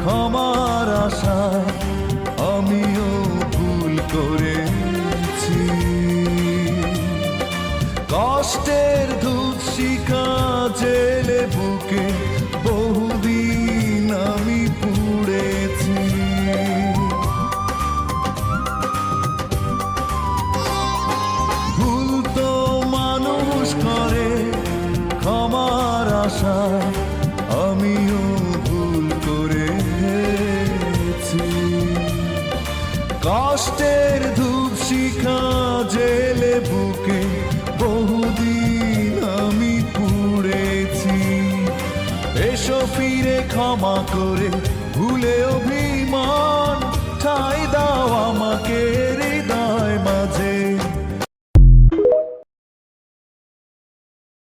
ক্ষমার আশায় আমিও ভুল করেছি। কষ্টের শিখা জেলে বুকে বহুদিন আমি পুড়েছি। ভুল তো মানুষ করে ক্ষমার আশায় কষ্টের ধূপ শিখা জেলে বুকে বহুদিন আমি পুড়েছি। এসো ফিরে ক্ষমা করে